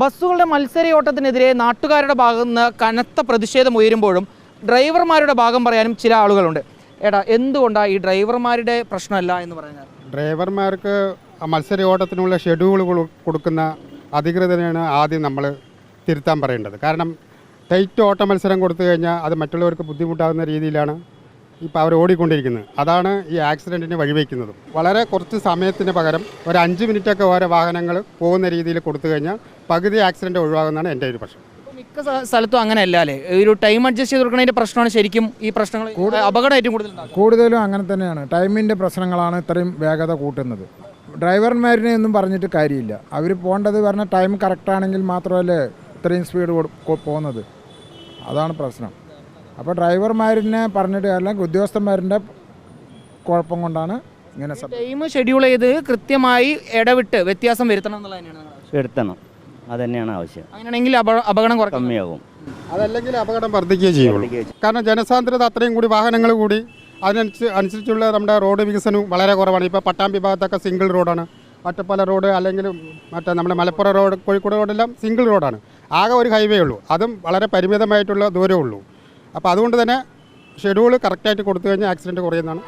ബസ്സുകളുടെ മത്സരയോട്ടത്തിനെതിരെ നാട്ടുകാരുടെ ഭാഗത്ത് നിന്ന് കനത്ത പ്രതിഷേധം ഉയരുമ്പോഴും ഡ്രൈവർമാരുടെ ഭാഗം പറയാനും ചില ആളുകളുണ്ട്. എടാ എന്തുകൊണ്ടാണ് ഈ ഡ്രൈവർമാരുടെ പ്രശ്നമല്ല എന്ന് പറയുന്നത് ഡ്രൈവർമാർക്ക് ആ മത്സര ഓട്ടത്തിനുള്ള ഷെഡ്യൂൾ കൊടുക്കുന്ന അധികൃതരെയാണ് ആദ്യം നമ്മൾ തിരുത്താൻ പറയേണ്ടത്. കാരണം ടൈറ്റ് ഓട്ട മത്സരം കൊടുത്തു കഴിഞ്ഞാൽ അത് മറ്റുള്ളവർക്ക് ബുദ്ധിമുട്ടാകുന്ന രീതിയിലാണ് ഇപ്പോൾ അവർ ഓടിക്കൊണ്ടിരിക്കുന്നത് അതാണ് ഈ ആക്സിഡന്റിന് വഴിവെക്കുന്നത്. വളരെ കുറച്ച് സമയത്തിന് പകരം ഒരു അഞ്ച് മിനിറ്റൊക്കെ ഓരോ വാഹനങ്ങൾ പോകുന്ന രീതിയിൽ കൊടുത്തു കഴിഞ്ഞാൽ പകുതി ആക്സിഡന്റ് ഒഴിവാകുന്നതാണ് എന്റെ ഒരു പക്ഷം ഇപ്പൊ മിക്ക സ്ഥ- സ്ഥലത്തും അങ്ങനെ അല്ല? അല്ലേ ഒരു ടൈം അഡ്ജസ്റ്റ് ചെയ്ത് കൊടുക്കുന്നതിന്റെ പ്രശ്നമാണ് ശരിക്കും ഈ പ്രശ്നങ്ങൾ അപകടം ഏറ്റവും കൂടുതൽ കൂടുതലും അങ്ങനെ തന്നെയാണ്. ടൈമിന്റെ പ്രശ്നങ്ങളാണ് ഇത്രയും വേഗത കൂട്ടുന്നത്. ഡ്രൈവർമാരിനെ ഒന്നും പറഞ്ഞിട്ട് കാര്യമില്ല. അവർ പോകേണ്ടത് പറഞ്ഞാൽ ടൈം കറക്റ്റാണെങ്കിൽ മാത്രമല്ലേ ഇത്രയും സ്പീഡ് പോകുന്നത്. അതാണ് പ്രശ്നം. അപ്പോൾ ഡ്രൈവർമാരിനെ പറഞ്ഞിട്ട് അല്ലെങ്കിൽ ഉദ്യോഗസ്ഥന്മാരുടെ കുഴപ്പം കൊണ്ടാണ് ഇങ്ങനെ ടൈം ഷെഡ്യൂൾ ചെയ്ത് കൃത്യമായി ഇടവിട്ട് വ്യത്യാസം വരുത്തണം എന്നുള്ളതാണ് തന്നെയാണ് അത് തന്നെയാണ് അതന്നെയാണ് ആവശ്യം. അങ്ങനെയാണെങ്കിൽ അപ- അപകടം കമ്മിയാകും. അതല്ലെങ്കിൽ അപകടം വർദ്ധിക്കുകയും ചെയ്യുള്ളൂ കാരണം ജനസാന്ദ്രത അത്രയും കൂടി വാഹനങ്ങൾ കൂടി അതിനനുസരിച്ച് അനുസരിച്ചുള്ള നമ്മുടെ റോഡ് വികസനവും വളരെ കുറവാണ്. ഇപ്പോൾ പട്ടാം വിഭാഗത്തൊക്കെ സിംഗിൾ റോഡാണ് ഒറ്റപ്പാല റോഡ് അല്ലെങ്കിൽ മറ്റേ നമ്മുടെ മലപ്പുറം റോഡ് കോഴിക്കോട് റോഡെല്ലാം സിംഗിൾ റോഡാണ് ആകെ ഒരു ഹൈവേ ഉള്ളൂ. അതും വളരെ പരിമിതമായിട്ടുള്ള ദൂരമേ ഉള്ളൂ. അപ്പോൾ അതുകൊണ്ട് തന്നെ ഷെഡ്യൂൾ കറക്റ്റായിട്ട് കൊടുത്തു കഴിഞ്ഞാൽ ആക്സിഡന്റ് കുറയുന്നതാണ്.